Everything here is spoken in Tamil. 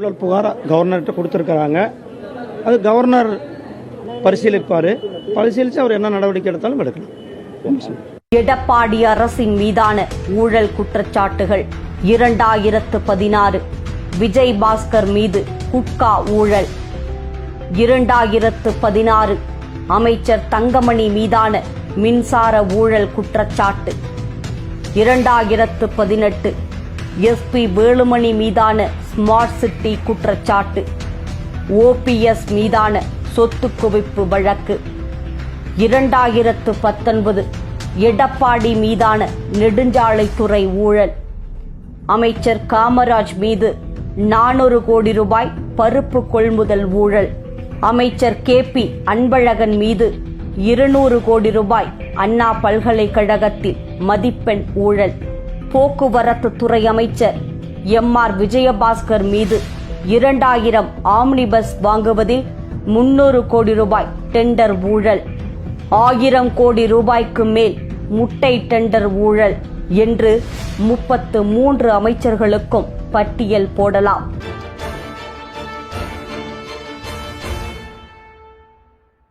ஊழல் புகார் கவர்னர்கிட்ட கொடுத்துருக்குறாங்க. அது கவர்னர் பரிசீலிப்பார். பரிசீலித்து அவர் என்ன நடவடிக்கை எடுத்தாலும் எடுக்கலாம். எடப்பாடி அரசின் மீதான ஊழல் குற்றச்சாட்டுகள் இரண்டாயிரத்து பதினாறு. விஜய் பாஸ்கர் மீது குட்கா ஊழல் இரண்டாயிரத்து பதினாறு. அமைச்சர் தங்கமணி மீதான மின்சார ஊழல் குற்றச்சாட்டு இரண்டாயிரத்து பதினெட்டு. எஸ்பி வேலுமணி மீதான ஸ்மார்ட் சிட்டி குற்றச்சாட்டு. ஓபிஎஸ் மீதான சொத்து குவிப்பு வழக்கு. இரண்டாயிரத்து பத்தொன்பது எடப்பாடி மீதான நெடுஞ்சாலைத்துறை ஊழல். அமைச்சர் காமராஜ் மீது நானூறு கோடி ரூபாய் பருப்பு கொள்முதல் ஊழல். அமைச்சர் கே பி அன்பழகன் மீது இருநூறு கோடி ரூபாய் அண்ணா பல்கலைக்கழகத்தில் மதிப்பெண் ஊழல். போக்குவரத்து துறை அமைச்சர் எம் ஆர் விஜயபாஸ்கர் மீது இரண்டாயிரம் ஆம்னி பஸ் வாங்குவதில் முன்னூறு கோடி ரூபாய் டெண்டர் ஊழல். ஆயிரம் கோடி ரூபாய்க்கு மேல் முட்டை டெண்டர் ஊழல் என்று முப்பத்து மூன்று அமைச்சர்களுக்கும் பட்டியல் போடலாம்.